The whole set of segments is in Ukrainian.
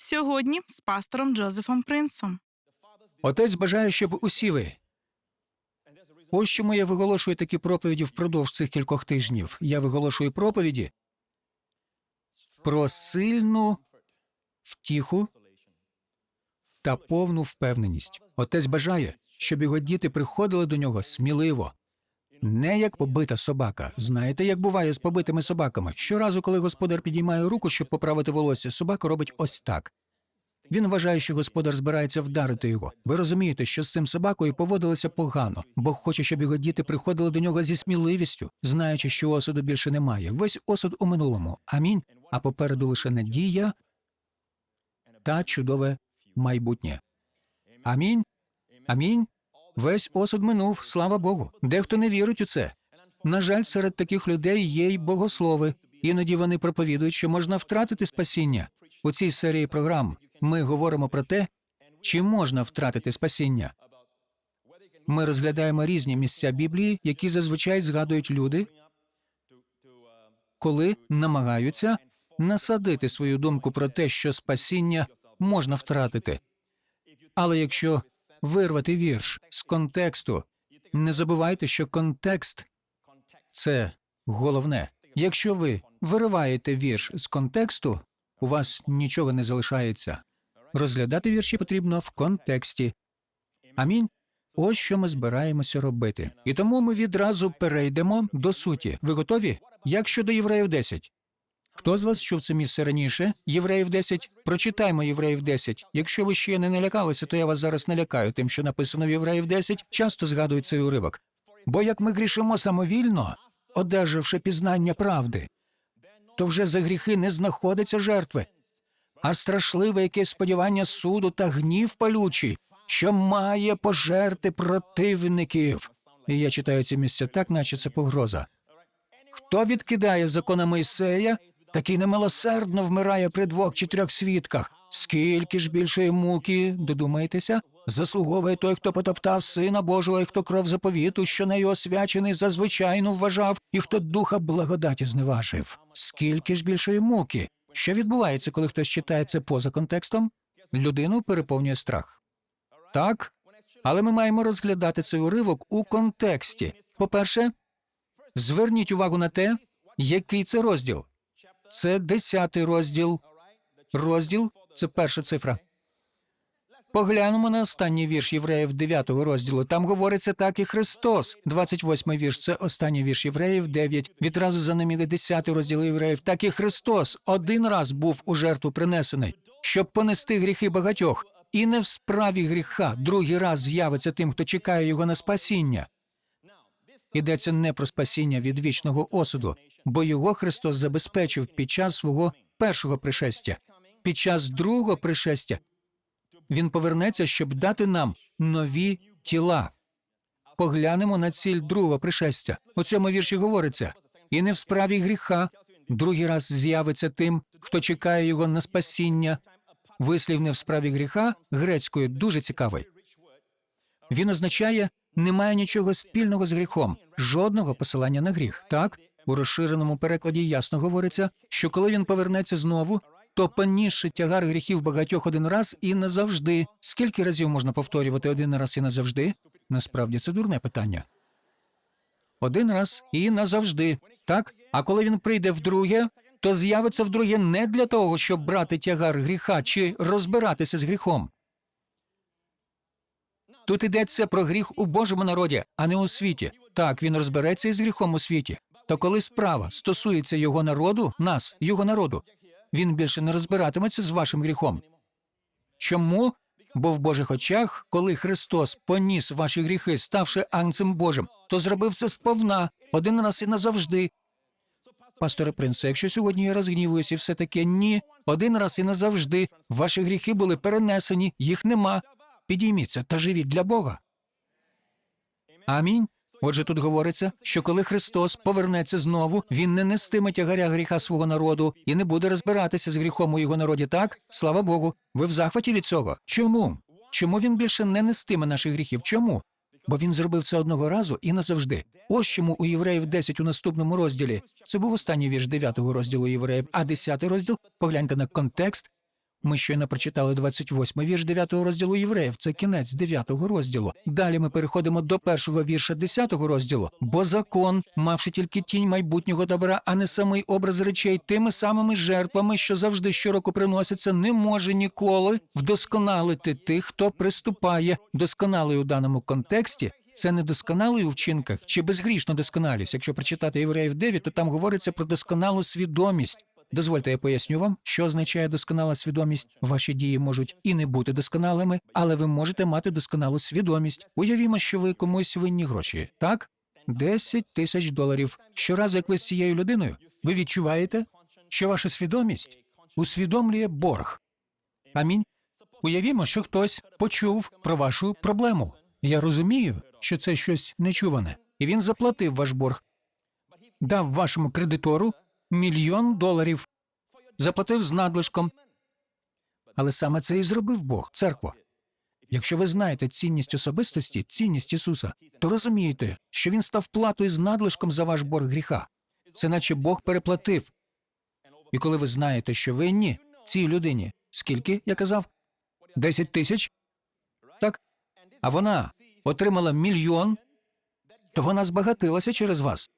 Сьогодні з пастором Джозефом Принсом. Отець бажає, щоб усі ви. Ось чому я виголошую такі проповіді впродовж цих кількох тижнів. Я виголошую проповіді про сильну втіху та повну впевненість. Отець бажає, щоб його діти приходили до нього сміливо, не як побита собака. Знаєте, як буває з побитими собаками? Щоразу, коли господар підіймає руку, щоб поправити волосся, собака робить ось так. Він вважає, що господар збирається вдарити його. Ви розумієте, що з цим собакою поводилися погано. Бог хоче, щоб його діти приходили до нього зі сміливістю, знаючи, що осуду більше немає. Весь осуд у минулому. Амінь. А попереду лише надія та чудове майбутнє. Амінь. Амінь. Весь осуд минув, слава Богу. Дехто не вірить у це. На жаль, серед таких людей є й богослови. Іноді вони проповідують, що можна втратити спасіння. У цій серії програм ми говоримо про те, чи можна втратити спасіння. Ми розглядаємо різні місця Біблії, які зазвичай згадують люди, коли намагаються насадити свою думку про те, що спасіння можна втратити. Але якщо вирвати вірш з контексту, не забувайте, що контекст це головне. Якщо ви вириваєте вірш з контексту, у вас нічого не залишається. Розглядати вірші потрібно в контексті. Амінь. Ось що ми збираємося робити. І тому ми відразу перейдемо до суті. Ви готові? Як щодо євреїв 10? Хто з вас чув це місце раніше? Євреїв 10? Прочитаймо Євреїв 10. Якщо ви ще не налякалися, то я вас зараз налякаю тим, що написано в Євреїв 10, часто згадують цей уривок. Бо як ми грішимо самовільно, одержавши пізнання правди, то вже за гріхи не знаходиться жертви, а страшливе якесь сподівання суду та гнів палючий, що має пожерти противників. І я читаю ці місця так, наче це погроза. Хто відкидає закона Мойсея, такий немилосердно вмирає при двох чи трьох свідках. Скільки ж більшої муки, додумаєтеся, заслуговує той, хто потоптав сина Божого, і хто кров заповіту, що нею освячений, зазвичайно вважав, і хто духа благодаті зневажив. Скільки ж більшої муки? Що відбувається, коли хтось читає це поза контекстом? Людину переповнює страх. Так, але ми маємо розглядати цей уривок у контексті. По-перше, зверніть увагу на те, який це розділ. Це десятий розділ. Розділ це перша цифра. Поглянемо на останній вірш євреїв 9 розділу. Там говориться так і Христос. 28 вірш це останній вірш євреїв 9. Відразу за ним іде 10 розділ євреїв. Так і Христос один раз був у жертву принесений, щоб понести гріхи багатьох, і не в справі гріха другий раз з'явиться тим, хто чекає його на спасіння. Йдеться не про спасіння від вічного осуду, бо його Христос забезпечив під час свого першого пришестя. Під час другого пришестя він повернеться, щоб дати нам нові тіла. Поглянемо на ціль другого пришестя. У цьому вірші говориться і не в справі гріха. Другий раз з'явиться тим, хто чекає його на спасіння. Вислів не в справі гріха грецькою дуже цікавий. Він означає немає нічого спільного з гріхом, жодного посилання на гріх. Так у розширеному перекладі ясно говориться, що коли він повернеться знову, то понісши тягар гріхів багатьох один раз і назавжди. Скільки разів можна повторювати один раз і назавжди? Насправді це дурне питання. Один раз і назавжди. Так? А коли він прийде вдруге, то з'явиться вдруге не для того, щоб брати тягар гріха чи розбиратися з гріхом. Тут йдеться про гріх у Божому народі, а не у світі. Так, він розбереться із гріхом у світі. То коли справа стосується його народу, нас, його народу, він більше не розбиратиметься з вашим гріхом. Чому? Бо в Божих очах, коли Христос поніс ваші гріхи, ставши анцем Божим, то зробив це сповна, один раз і назавжди. Пасторе принце, якщо сьогодні я розгнівуюся і все таке ні, один раз і назавжди ваші гріхи були перенесені, їх нема. Підійміться та живіть для Бога. Амінь. Отже, тут говориться, що коли Христос повернеться знову, він не нестиме тягаря гріха свого народу і не буде розбиратися з гріхом у його народі. Так, слава Богу. Ви в захваті від цього? Чому? Чому він більше не нестиме наших гріхів? Чому? Бо він зробив це одного разу і назавжди. Ось чому у євреїв 10 у наступному розділі. Це був останній вірш 9 розділу євреїв, а 10 розділ погляньте на контекст. Ми щойно прочитали 28 вірш 9 розділу Євреїв. Це кінець 9 розділу. Далі ми переходимо до першого вірша 10 розділу. Бо закон, мавши тільки тінь майбутнього добра, а не самий образ речей, тими самими жертвами, що завжди щороку приносяться, не може ніколи вдосконалити тих, хто приступає. Досконалий у даному контексті. Це не досконалий у вчинках чи безгрішна досконалість. Якщо прочитати Євреїв 9, то там говориться про досконалу свідомість. Дозвольте, я поясню вам, що означає досконала свідомість. Ваші дії можуть і не бути досконалими, але ви можете мати досконалу свідомість. Уявімо, що ви комусь винні гроші, так? 10 тисяч доларів. Щоразу, як ви з цією людиною, ви відчуваєте, що ваша свідомість усвідомлює борг. Амінь. Уявімо, що хтось почув про вашу проблему. Я розумію, що це щось нечуване, і він заплатив ваш борг, дав вашому кредитору мільйон доларів, заплатив з надлишком. Але саме це і зробив Бог, церква. Якщо ви знаєте цінність особистості, цінність Ісуса, то розумієте, що Він став платою з надлишком за ваш борг гріха. Це наче Бог переплатив. І коли ви знаєте, що винні цій людині, скільки я казав? 10 тисяч? Так? А вона отримала мільйон, то вона збагатилася через вас.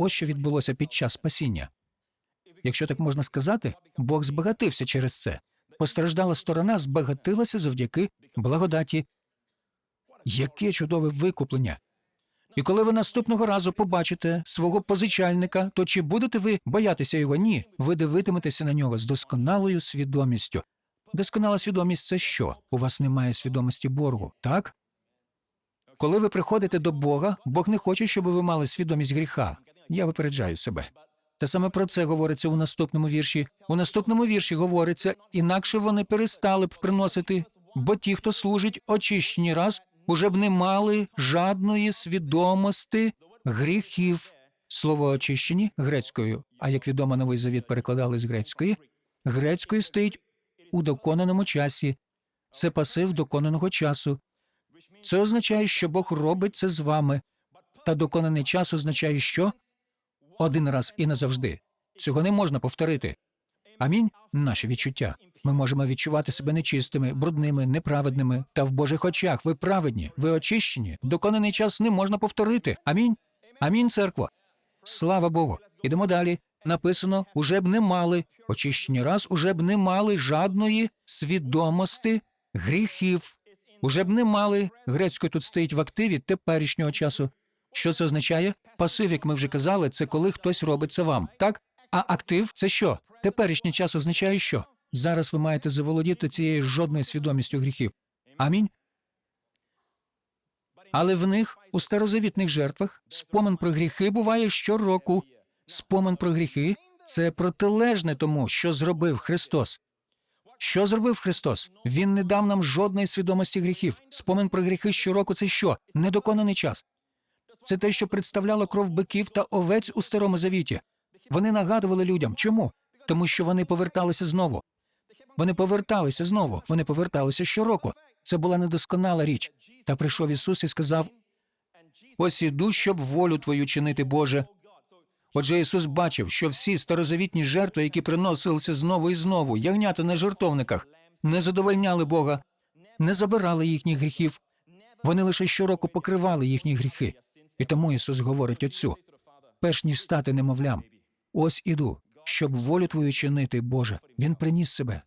Ось що відбулося під час спасіння. Якщо так можна сказати, Бог збагатився через це. Постраждала сторона збагатилася завдяки благодаті. Яке чудове викуплення! І коли ви наступного разу побачите свого позичальника, то чи будете ви боятися його? Ні. Ви дивитиметеся на нього з досконалою свідомістю. Досконала свідомість це що? У вас немає свідомості боргу, так? Коли ви приходите до Бога, Бог не хоче, щоб ви мали свідомість гріха. Я випереджаю себе. Та саме про це говориться у наступному вірші. У наступному вірші говориться, інакше вони перестали б приносити, бо ті, хто служить очищені раз, уже б не мали жадної свідомості гріхів. Слово очищені грецькою, а як відомо, новий завіт перекладали з грецької. Грецькою стоїть у доконаному часі. Це пасив доконаного часу. Це означає, що Бог робить це з вами. Та доконаний час означає, що один раз і назавжди. Цього не можна повторити. Амінь. Наші відчуття. Ми можемо відчувати себе нечистими, брудними, неправедними. Та в Божих очах ви праведні, ви очищені. Доконаний час не можна повторити. Амінь. Амінь, церква. Слава Богу. Ідемо далі. Написано, уже б не мали, очищені раз, уже б не мали жадної свідомості гріхів. Уже б не мали. Грецькою тут стоїть в активі теперішнього часу. Що це означає? Пасив, як ми вже казали, це коли хтось робить це вам, так? А актив це що? Теперішній час означає що? Зараз ви маєте заволодіти цією жодною свідомістю гріхів. Амінь. Але в них у старозавітних жертвах спомин про гріхи буває щороку. Спомин про гріхи це протилежне тому, що зробив Христос. Що зробив Христос? Він не дав нам жодної свідомості гріхів. Спомин про гріхи щороку це що? Недоконаний час. Це те, що представляло кров биків та овець у старому завіті. Вони нагадували людям. Чому? Тому що вони поверталися знову. Вони поверталися знову. Вони поверталися щороку. Це була недосконала річ. Та прийшов Ісус і сказав: Ось іду, щоб волю твою чинити, Боже. Отже, Ісус бачив, що всі старозавітні жертви, які приносилися знову і знову, ягнята на жертовниках, не задовольняли Бога, не забирали їхніх гріхів. Вони лише щороку покривали їхні гріхи. І тому Ісус говорить Отцю, перш ніж стати немовлям, ось іду, щоб волю твою чинити, Боже. Він приніс себе.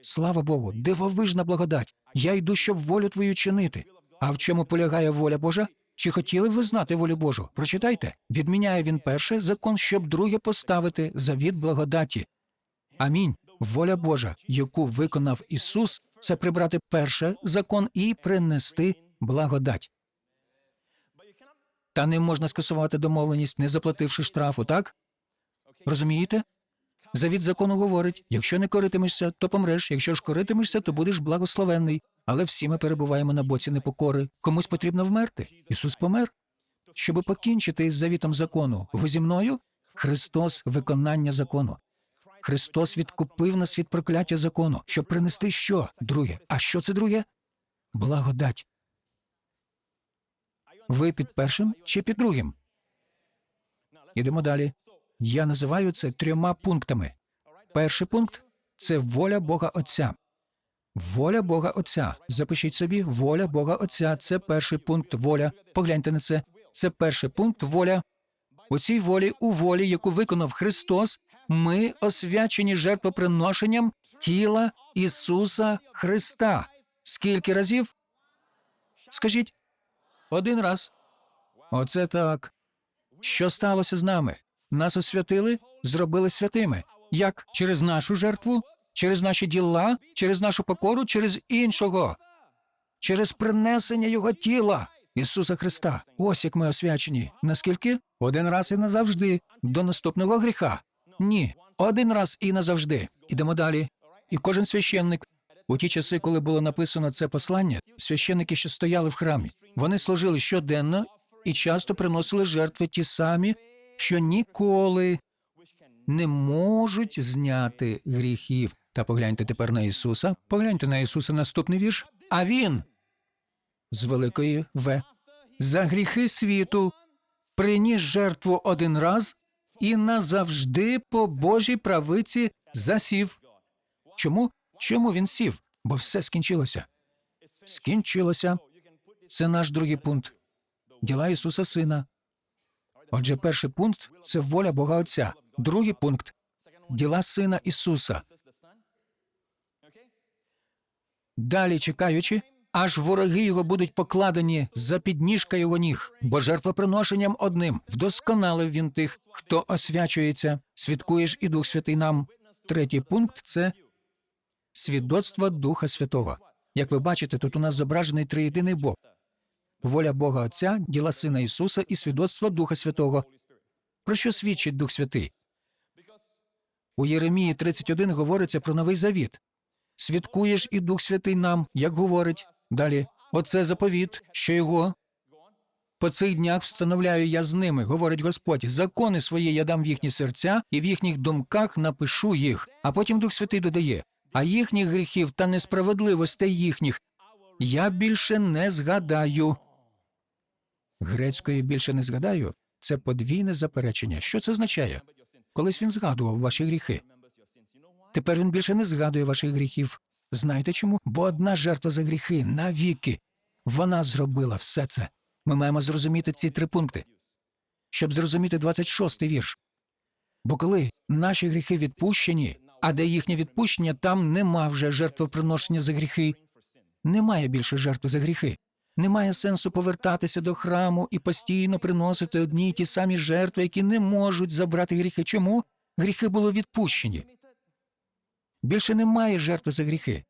Слава Богу, дивовижна благодать. Я йду, щоб волю твою чинити. А в чому полягає воля Божа? Чи хотіли б ви знати волю Божу? Прочитайте. Відміняє він перше закон, щоб друге поставити завіт благодаті. Амінь. Воля Божа, яку виконав Ісус, це прибрати перше закон і принести благодать. Та не можна скасувати домовленість, не заплативши штрафу, так? Розумієте? Завіт закону говорить: якщо не коритимешся, то помреш. Якщо ж коритимешся, то будеш благословенний. Але всі ми перебуваємо на боці непокори. Комусь потрібно вмерти. Ісус помер. Щоби покінчити із завітом закону. Ви зі мною? Христос виконання закону. Христос відкупив нас від прокляття закону, щоб принести що? Друге. А що це друге? Благодать. Ви під першим чи під другим? Ідемо далі. Я називаю це трьома пунктами. Перший пункт це воля Бога Отця. Воля Бога Отця. Запишіть собі, воля Бога Отця. Це перший пункт воля. Погляньте на це. Це перший пункт воля. У цій волі, у волі, яку виконав Христос, ми освячені жертвоприношенням тіла Ісуса Христа. Скільки разів? Скажіть, один раз. Оце так. Що сталося з нами? Нас освятили, зробили святими. Як? Через нашу жертву? Через наші діла? Через нашу покору? Через іншого? Через принесення Його тіла Ісуса Христа. Ось як ми освячені. Наскільки? Один раз і назавжди. До наступного гріха. Ні. Один раз і назавжди. Ідемо далі. І кожен священник. У ті часи, коли було написано це послання, священники ще стояли в храмі. Вони служили щоденно і часто приносили жертви ті самі, що ніколи не можуть зняти гріхів. Та погляньте тепер на Ісуса. Погляньте на Ісуса наступний вірш. А Він з великої В за гріхи світу приніс жертву один раз і назавжди по Божій правиці засів. Чому? Чому він сів? Бо все скінчилося. Скінчилося. Це наш другий пункт. Діла Ісуса Сина. Отже, перший пункт це воля Бога Отця. Другий пункт діла Сина Ісуса. Далі чекаючи, аж вороги його будуть покладені за підніжка його ніг, бо жертвоприношенням одним вдосконалив він тих, хто освячується, свідкуєш і Дух Святий нам. Третій пункт це свідоцтво Духа Святого. Як ви бачите, тут у нас зображений триєдиний Бог. Воля Бога Отця, діла Сина Ісуса і свідоцтво Духа Святого. Про що свідчить Дух Святий? У Єремії 31 говориться про новий завіт. Свідкуєш і Дух Святий нам, як говорить. Далі, оце заповіт, що його. По цих днях встановляю я з ними, говорить Господь. Закони свої я дам в їхні серця, і в їхніх думках напишу їх. А потім Дух Святий додає: а їхніх гріхів та несправедливостей їхніх я більше не згадаю. Грецькою більше не згадаю це подвійне заперечення. Що це означає? Колись він згадував ваші гріхи. Тепер він більше не згадує ваших гріхів. Знаєте чому? Бо одна жертва за гріхи навіки. Вона зробила все це. Ми маємо зрозуміти ці три пункти, щоб зрозуміти 26-й вірш. Бо коли наші гріхи відпущені, а де їхнє відпущення, там нема вже жертвоприношення за гріхи. Немає більше жертви за гріхи. Немає сенсу повертатися до храму і постійно приносити одні й ті самі жертви, які не можуть забрати гріхи. Чому? Гріхи були відпущені. Більше немає жертви за гріхи.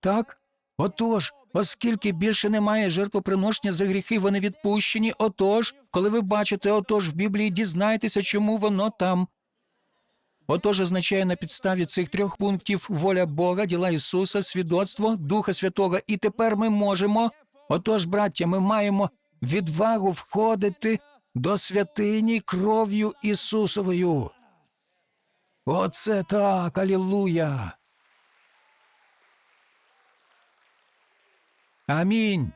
Так? Отож, оскільки більше немає жертвоприношення за гріхи, вони відпущені. Отож, коли ви бачите отож в Біблії, дізнайтеся, чому воно там. Отож означає на підставі цих трьох пунктів воля Бога, діла Ісуса, свідоцтво, Духа Святого. І тепер ми можемо. Отож, браття, ми маємо відвагу входити до святині кров'ю Ісусовою. Оце так, алілуя. Амінь.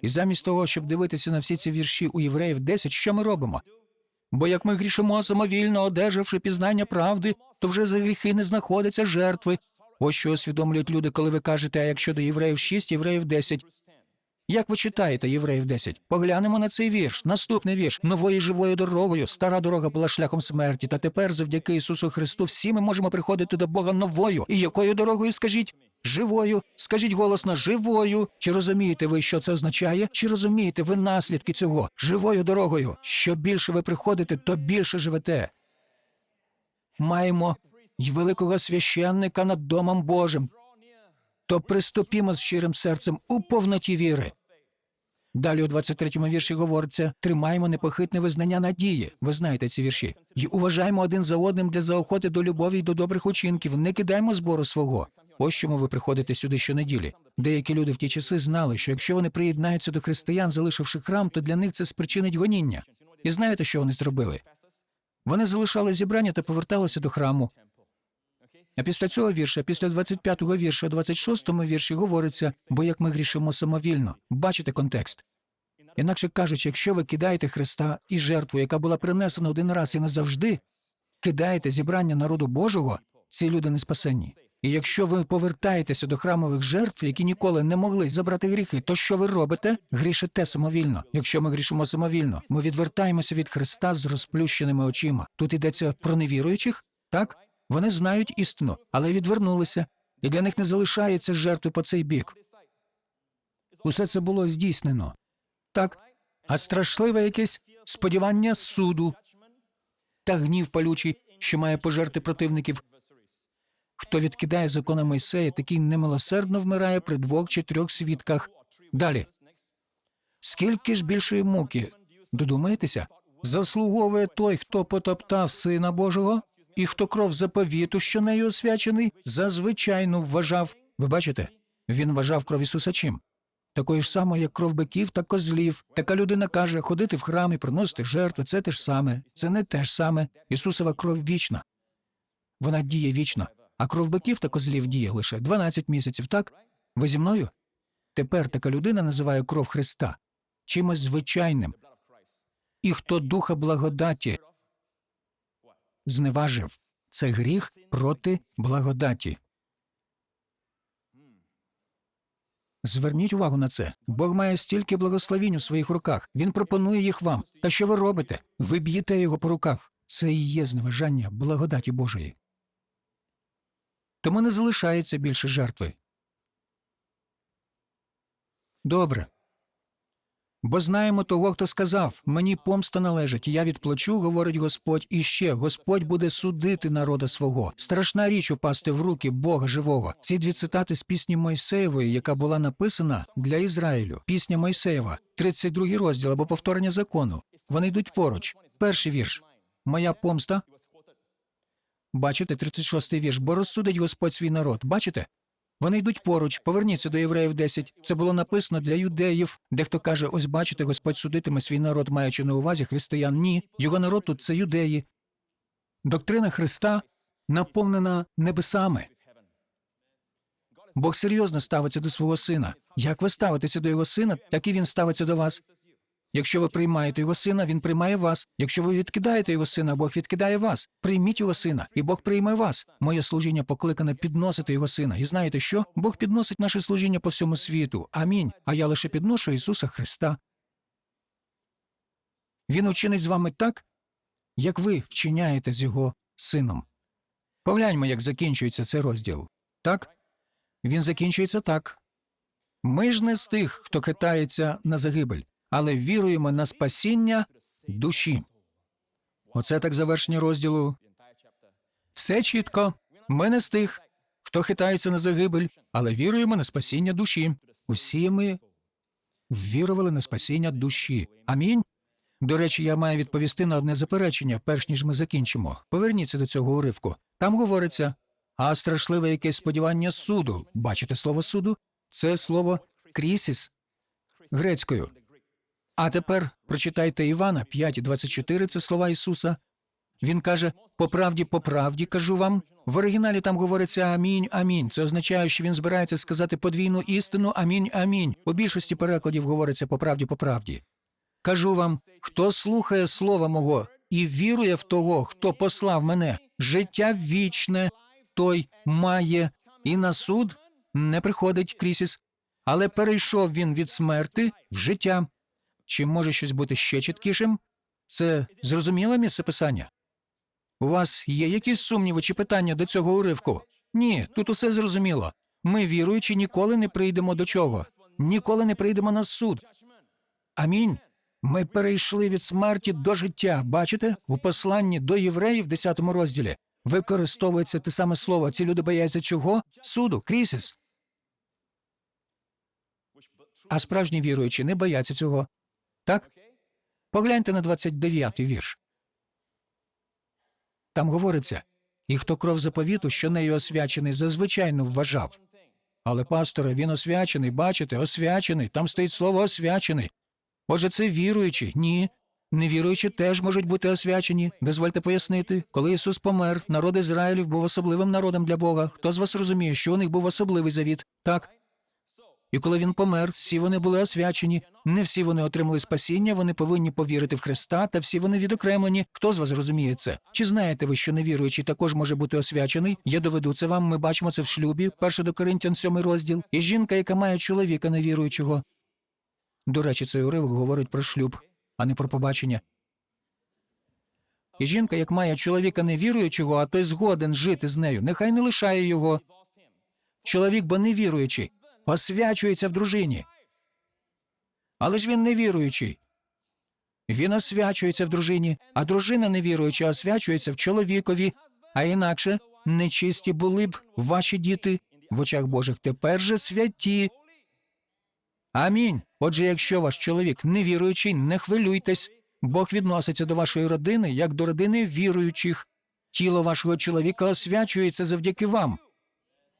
І замість того, щоб дивитися на всі ці вірші у євреїв 10, що ми робимо? Бо як ми грішимо самовільно, одержавши пізнання правди, то вже за гріхи не знаходяться жертви. Ось що усвідомлюють люди, коли ви кажете, а якщо до євреїв 6, євреїв 10. Як ви читаєте євреїв 10? Поглянемо на цей вірш. Наступний вірш новою живою дорогою. Стара дорога була шляхом смерті. Та тепер, завдяки Ісусу Христу, всі ми можемо приходити до Бога новою. І якою дорогою скажіть? Живою. Скажіть голосно, живою. Чи розумієте ви, що це означає? Чи розумієте ви наслідки цього? Живою дорогою. Що більше ви приходите, то більше живете. Маємо й великого священника над Домом Божим. То приступімо з щирим серцем у повноті віри. Далі у 23-му вірші говориться: тримаємо непохитне визнання надії. Ви знаєте ці вірші. І уважаємо один за одним для заохоти до любові й до добрих учинків. Не кидаймо збору свого. Ось чому ви приходите сюди щонеділі. Деякі люди в ті часи знали, що якщо вони приєднаються до християн, залишивши храм, то для них це спричинить гоніння. І знаєте, що вони зробили? Вони залишали зібрання та поверталися до храму. А після цього вірша, після 25-го вірша, 26-му вірші говориться, бо як ми грішимо самовільно. Бачите контекст? Інакше кажучи, якщо ви кидаєте Христа і жертву, яка була принесена один раз і назавжди, кидаєте зібрання народу Божого, ці люди не спасенні. І якщо ви повертаєтеся до храмових жертв, які ніколи не могли забрати гріхи, то що ви робите? Грішите самовільно. Якщо ми грішимо самовільно, ми відвертаємося від Христа з розплющеними очима. Тут йдеться про невіруючих, так? Вони знають істину, але відвернулися, і для них не залишається жертви по цей бік. Усе це було здійснено. Так, а страшливе якесь сподівання суду та гнів палючий, що має пожерти противників. Хто відкидає закони Мойсея, такий немилосердно вмирає при двох чи трьох свідках. Далі. Скільки ж більшої муки, додумаєтеся, заслуговує той, хто потоптав Сина Божого, і хто кров заповіту, що нею освячений, зазвичайно вважав. Ви бачите, він вважав кров Ісуса чим? Такою ж самою, як кров биків та козлів. Така людина каже, ходити в храм і приносити жертви це те ж саме. Це не те ж саме. Ісусова кров вічна. Вона діє вічно. А кров биків та козлів діє лише 12 місяців, так? Ви зі мною? Тепер така людина називає кров Христа чимось звичайним. І хто духа благодаті зневажив, це гріх проти благодаті. Зверніть увагу на це. Бог має стільки благословінь у своїх руках. Він пропонує їх вам. Та що ви робите? Ви б'єте його по руках. Це і є зневажання благодаті Божої. Тому не залишається більше жертви. Добре. Бо знаємо того, хто сказав мені помста належить, я відплачу, говорить Господь, і ще Господь буде судити народа свого. Страшна річ упасти в руки Бога живого. Ці дві цитати з пісні Мойсеєвої, яка була написана для Ізраїлю. Пісня Мойсеєва, 32 розділ або повторення закону. Вони йдуть поруч. Перший вірш. Моя помста. Бачите, 36-й вірш. Бо розсудить Господь свій народ. Бачите? Вони йдуть поруч, поверніться до євреїв 10. Це було написано для юдеїв. Дехто каже, ось бачите, Господь судитиме свій народ, маючи на увазі християн. Ні, його народ тут це юдеї. Доктрина Христа наповнена небесами. Бог серйозно ставиться до свого сина. Як ви ставитеся до його сина, так і він ставиться до вас. Якщо ви приймаєте його сина, він приймає вас. Якщо ви відкидаєте його сина, Бог відкидає вас. Прийміть його сина, і Бог прийме вас. Моє служіння покликане підносити його сина. І знаєте що? Бог підносить наше служіння по всьому світу. Амінь. А я лише підношу Ісуса Христа. Він учинить з вами так, як ви вчиняєте з його сином. Погляньмо, як закінчується цей розділ. Так? Він закінчується так. Ми ж не з тих, хто китається на загибель але віруємо на спасіння душі. Оце так завершення розділу. Все чітко. Ми не з тих, хто хитається на загибель, але віруємо на спасіння душі. Усі ми вірували на спасіння душі. Амінь. До речі, я маю відповісти на одне заперечення, перш ніж ми закінчимо. Поверніться до цього уривку. Там говориться, а страшливе якесь сподівання суду. Бачите слово суду? Це слово крісіс грецькою. А тепер прочитайте Івана 5.24, це слова Ісуса. Він каже: по правді, по правді кажу вам. В оригіналі там говориться амінь, амінь. Це означає, що він збирається сказати подвійну істину амінь, амінь. У більшості перекладів говориться по правді, по правді. Кажу вам, хто слухає слова мого і вірує в того, хто послав мене, життя вічне, той має, і на суд не приходить крісіс, але перейшов він від смерти в життя. Чи може щось бути ще чіткішим? Це зрозуміле місце писання? У вас є якісь сумніви чи питання до цього уривку? Ні, тут усе зрозуміло. Ми, віруючи, ніколи не прийдемо до чого, ніколи не прийдемо на суд. Амінь. Ми перейшли від смерті до життя. Бачите, у посланні до євреїв в 10 розділі використовується те саме слово. Ці люди бояться чого? Суду, крісіс. А справжні віруючі не бояться цього. Так? Погляньте на 29-й вірш. Там говориться і хто кров заповіту, що нею освячений, зазвичайно вважав. Але, пасторе, він освячений, бачите, освячений. Там стоїть слово освячений. Отже, це віруючі? Ні. Невіруючі теж можуть бути освячені. Дозвольте пояснити, коли Ісус помер, народ Ізраїлів був особливим народом для Бога. Хто з вас розуміє, що у них був особливий завіт? Так. І коли він помер, всі вони були освячені. Не всі вони отримали спасіння, вони повинні повірити в Христа, та всі вони відокремлені. Хто з вас розуміє це? Чи знаєте ви, що невіруючий також може бути освячений? Я доведу це вам. Ми бачимо це в шлюбі. Перше до Коринтян, сьомий розділ. І жінка, яка має чоловіка невіруючого. До речі, цей уривок говорить про шлюб, а не про побачення. І жінка, як має чоловіка невіруючого, а той згоден жити з нею, нехай не лишає його. Чоловік, бо невіруючий, освячується в дружині. Але ж він невіруючий. Він освячується в дружині, а дружина невіруюча освячується в чоловікові, а інакше нечисті були б ваші діти в очах Божих тепер же святі. Амінь. Отже, якщо ваш чоловік невіруючий, не хвилюйтесь. Бог відноситься до вашої родини як до родини віруючих. Тіло вашого чоловіка освячується завдяки вам.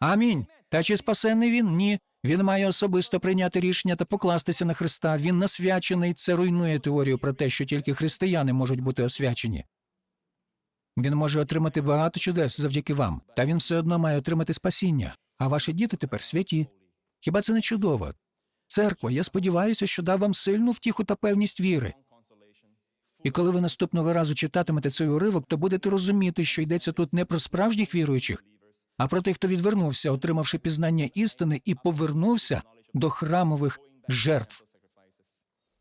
Амінь. Та чи спасений він? Ні. Він має особисто прийняти рішення та покластися на Христа. Він насвячений. Це руйнує теорію про те, що тільки християни можуть бути освячені. Він може отримати багато чудес завдяки вам, та він все одно має отримати спасіння. А ваші діти тепер святі. Хіба це не чудово? Церква, я сподіваюся, що дав вам сильну втіху та певність віри. І коли ви наступного разу читатимете цей уривок, то будете розуміти, що йдеться тут не про справжніх віруючих, а про тих, хто відвернувся, отримавши пізнання істини, і повернувся до храмових жертв.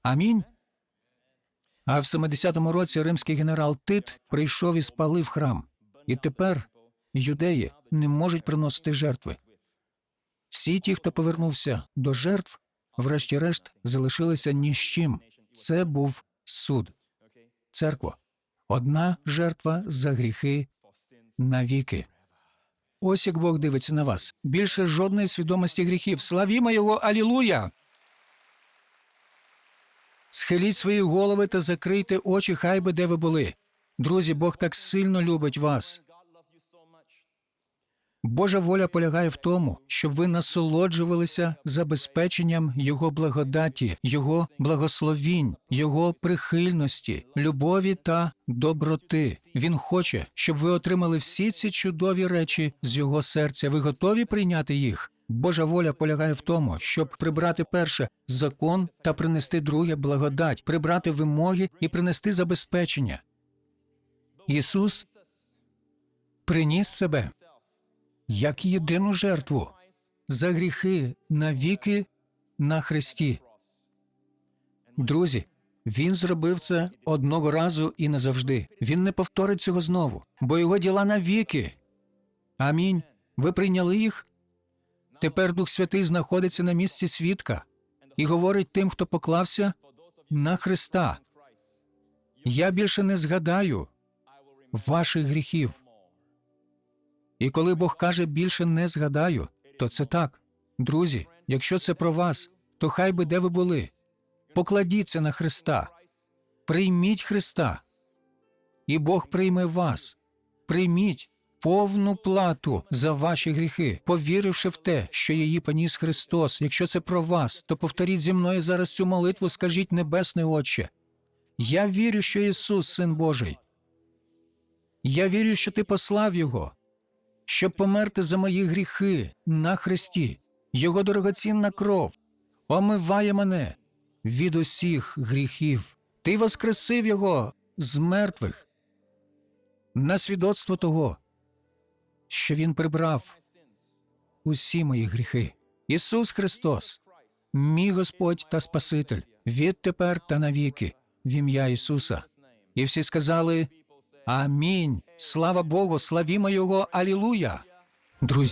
Амінь. А в 70-му році римський генерал Тит прийшов і спалив храм. І тепер юдеї не можуть приносити жертви. Всі ті, хто повернувся до жертв, врешті-решт залишилися ні з чим. Це був суд. Церква. Одна жертва за гріхи навіки. Ось як Бог дивиться на вас. Більше жодної свідомості гріхів. Славімо його, алілуя! Схиліть свої голови та закрийте очі, хай би де ви були. Друзі, Бог так сильно любить вас. Божа воля полягає в тому, щоб ви насолоджувалися забезпеченням Його благодаті, Його благословінь, Його прихильності, любові та доброти. Він хоче, щоб ви отримали всі ці чудові речі з Його серця. Ви готові прийняти їх? Божа воля полягає в тому, щоб прибрати перше закон та принести друге благодать, прибрати вимоги і принести забезпечення. Ісус приніс себе як єдину жертву за гріхи навіки на Христі. Друзі, він зробив це одного разу і назавжди. Він не повторить цього знову, бо його діла навіки. Амінь. Ви прийняли їх? Тепер Дух Святий знаходиться на місці свідка і говорить тим, хто поклався на Христа. Я більше не згадаю ваших гріхів. І коли Бог каже більше не згадаю, то це так. Друзі, якщо це про вас, то хай би де ви були. Покладіться на Христа, прийміть Христа, і Бог прийме вас. Прийміть повну плату за ваші гріхи, повіривши в те, що її поніс Христос. Якщо це про вас, то повторіть зі мною зараз цю молитву, скажіть Небесний Отче. Я вірю, що Ісус, Син Божий. Я вірю, що Ти послав Його щоб померти за мої гріхи на Христі. Його дорогоцінна кров омиває мене від усіх гріхів. Ти воскресив його з мертвих на свідоцтво того, що Він прибрав усі мої гріхи. Ісус Христос, мій Господь та Спаситель, відтепер та навіки, в ім'я Ісуса. І всі сказали Амінь. Слава Богу, славімо Його, Алілуя. Друзі,